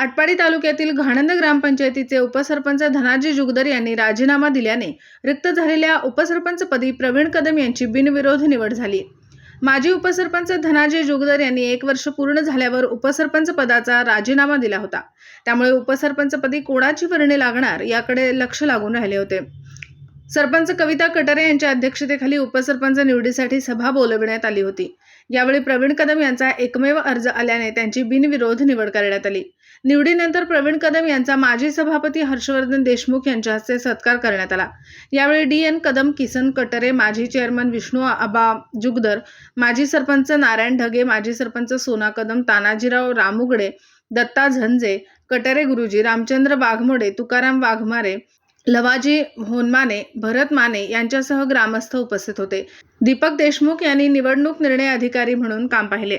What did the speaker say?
आटपाडी तालुक्यातील घाणंद ग्रामपंचायतीचे उपसरपंच धनाजी जुगदर यांनी राजीनामा दिल्याने रिक्त झालेल्या उपसरपंचपदी प्रवीण कदम यांची बिनविरोध निवड झाली. माजी उपसरपंच धनाजी जुगदर यांनी एक वर्ष पूर्ण झाल्यावर उपसरपंच पदाचा राजीनामा दिला होता. त्यामुळे उपसरपंचपदी कोणाची वर्णी लागणार याकडे लक्ष लागून राहिले होते. सरपंच कविता कटरे यांच्या अध्यक्षतेखाली उपसरपंच निवडीसाठी सभा बोलविण्यात आली होती. यावेळी प्रवीण कदम यांचा एकमेव अर्ज आल्याने त्यांची बिनविरोध निवड करण्यात आली. निवडीनंतर प्रवीण कदम यांचा माजी सभापती हर्षवर्धन देशमुख यांच्या हस्ते सत्कार करण्यात आला. यावेळी डी एन कदम किसन कटरे माजी चेअरमन विष्णू आबा जुगदर माजी सरपंच नारायण ढगे माजी सरपंच सोना कदम तानाजीराव रामुगडे दत्ता झंजे कटरे गुरुजी रामचंद्र वाघमोडे तुकाराम वाघमारे लवाजी होनमाने भरत माने यांच्यासह ग्रामस्थ उपस्थित होते. दीपक देशमुख यांनी निवडणूक निर्णय अधिकारी म्हणून काम पाहिले.